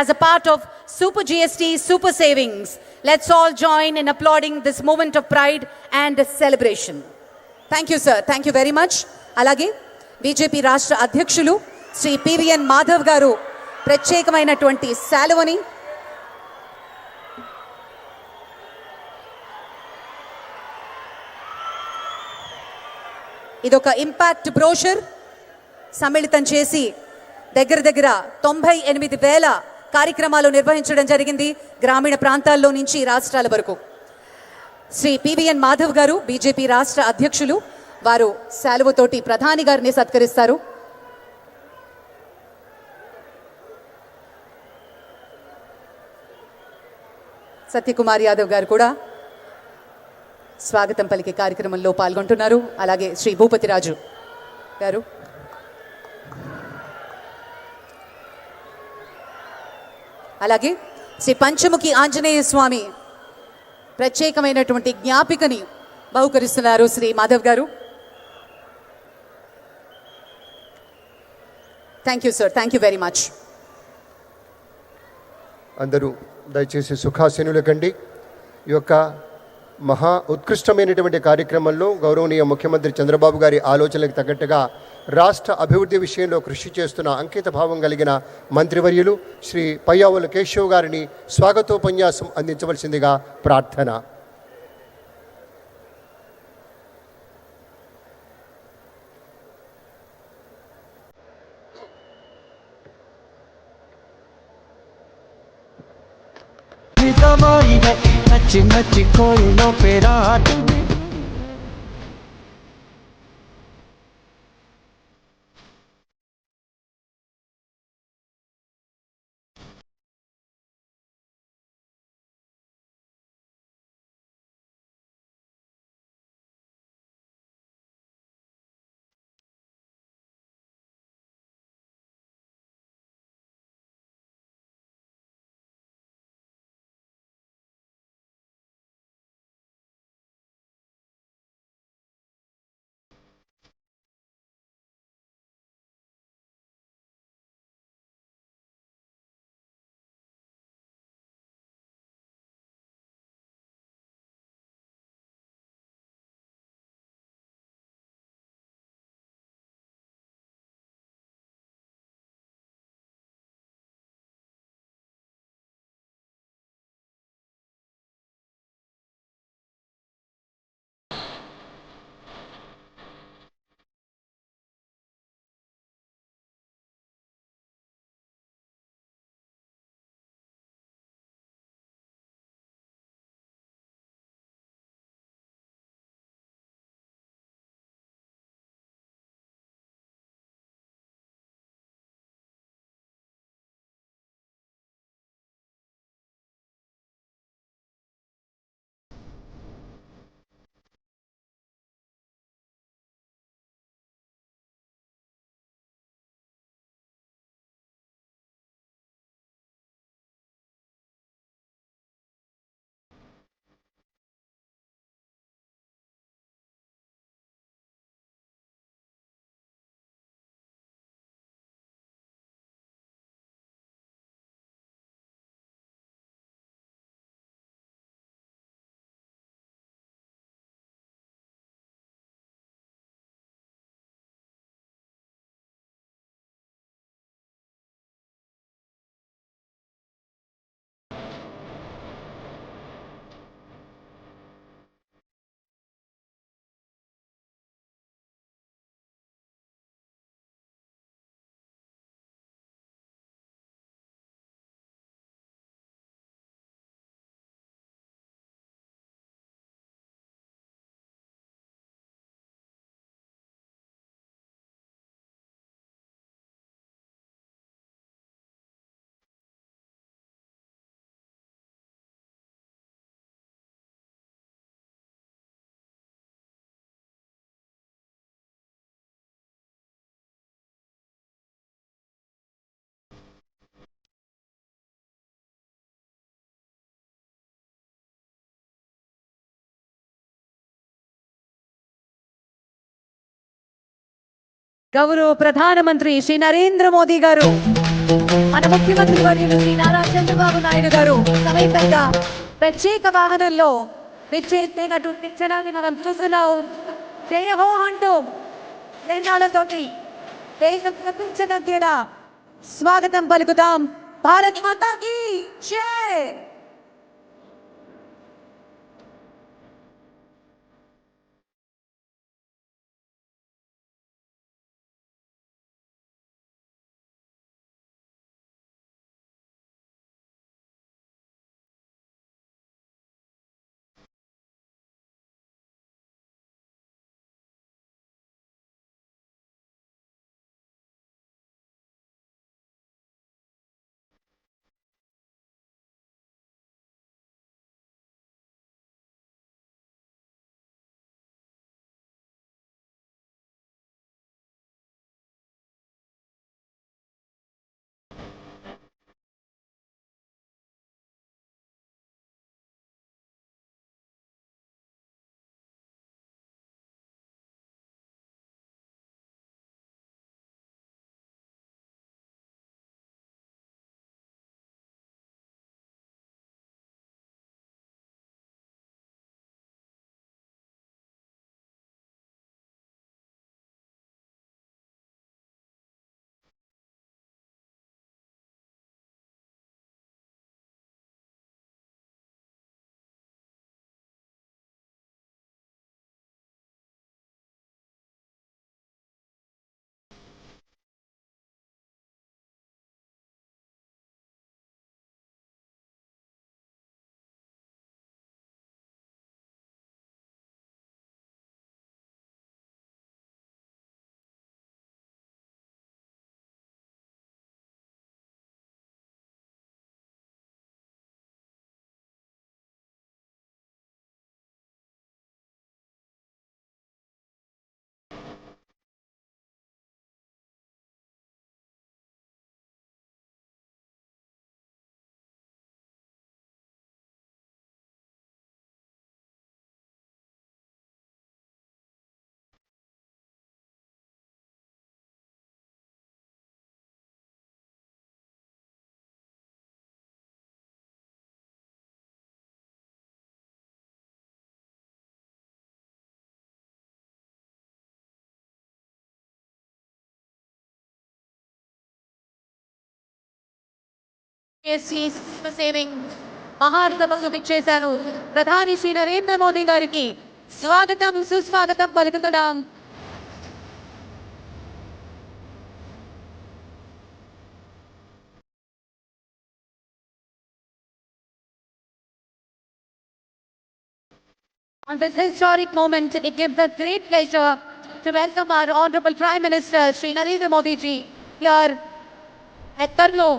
as a part of Super GST Super Savings. Let's all join in applauding this moment of pride and celebration. Thank you sir thank you very much అలాగే BJP రాష్ట్ర అధ్యక్షులు Shri PVN Madhav గారు ప్రత్యేకమైనటువంటి శాలువని ఇదొక impact brochure సమ్మిళితం చేసి దగ్గర దగ్గర తొంభై ఎనిమిది వేల కార్యక్రమాలు నిర్వహించడం జరిగింది గ్రామీణ ప్రాంతాల్లో నుంచి రాష్ట్రాల వరకు. శ్రీ పివిఎన్ మాధవ్ గారు బీజేపీ రాష్ట్ర అధ్యక్షులు వారు శాలువతోటి ప్రధాని గారిని సత్కరిస్తారు. సత్యకుమార్ యాదవ్ గారు కూడా స్వాగతం పలికే కార్యక్రమంలో పాల్గొంటున్నారు. అలాగే శ్రీ భూపతిరాజు గారు. అలాగే శ్రీ పంచముఖి ఆంజనేయ స్వామి ప్రత్యేకమైనటువంటి జ్ఞాపికని బహుకరిస్తున్నారు శ్రీ మాధవ్ గారు. Thank you sir thank you very much అందరూ దయచేసి సుఖాసీనులు కండి ఈ యొక్క మహా ఉత్కృష్టమైనటువంటి కార్యక్రమంలో గౌరవనీయ ముఖ్యమంత్రి చంద్రబాబు గారి ఆలోచనలకు తగ్గట్టుగా రాష్ట్ర అభివృద్ధి విషయంలో కృషి చేస్తున్న అంకిత భావం కలిగిన మంత్రివర్యులు శ్రీ పయ్యావుల కేశవ్ గారిని స్వాగతోపన్యాసం అందించవలసిందిగా ప్రార్థన. చిన్న నచ్చి నచ్చి కోయిలో పెరాటు గౌరవ ప్రధానమంత్రి శ్రీ నరేంద్ర మోదీ గారు మన ముఖ్యమంత్రి వర్యులు శ్రీ నారా చంద్రబాబు నాయుడు గారు సమీపంగా ప్రత్యేక వాహనంలో విచ్చేసినటువంటి మనం చూస్తున్నాం. హో అంటూ జయనాలతోటి దేశం ప్రపంచ స్వాగతం పలుకుతాం. భారత్ మాతాకి జై! సేవింగ్ మహార్థమకు విచ్చేశారు ప్రధాని శ్రీ నరేంద్ర మోదీ గారికి స్వాగతం సుస్వాగతం పలుకుతున్నాం On this historic moment, it gives us great pleasure to welcome our Honorable Prime Minister Sri Narendra Modi ji here at Tarlo